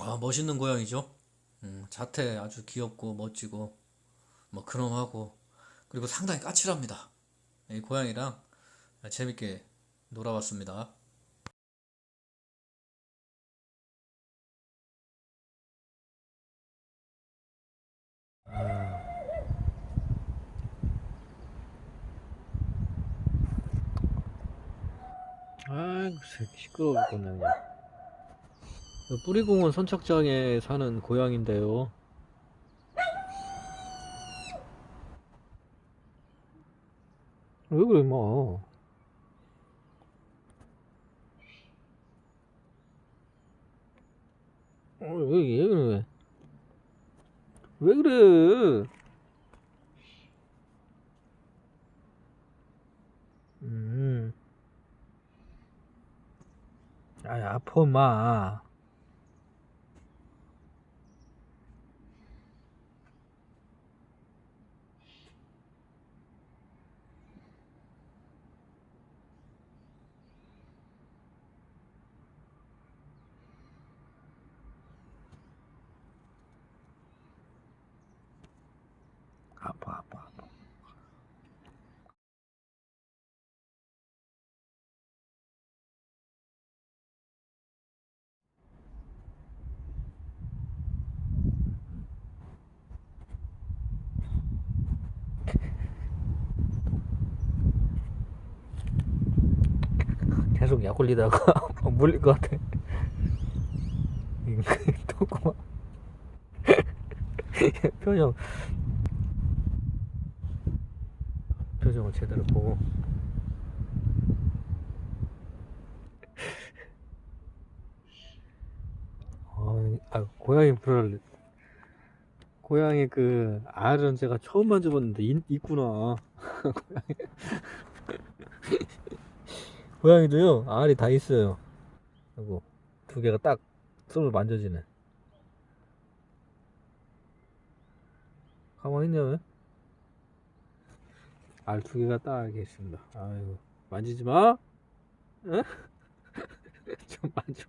아, 멋있는 고양이죠. 음, 자태 아주 귀엽고 멋지고 뭐 근엄하고 그리고 상당히 까칠합니다. 이 고양이랑 재밌게 놀아봤습니다. 아이고 시끄러웠겠네 그냥 뿌리공원 선착장에 사는 고양인데요. 왜 그래 임마 어, 왜, 왜 그래? 왜 그래? 음. 아이 아파 임마 계속 약 올리다가 물릴 것 같아. 또 그만 표정. 표정을 제대로 보고. 어, 아, 고양이 불알 고양이 그 알은 제가 처음 만져봤는데 있, 있구나. 고양이. 고양이도요 알이 다 있어요. 그리고 두 개가 딱 손으로 만져지네. 가만히 있냐 왜? 알 두 개가 딱 있습니다. 아이고 만지지 마. 응? 좀 만져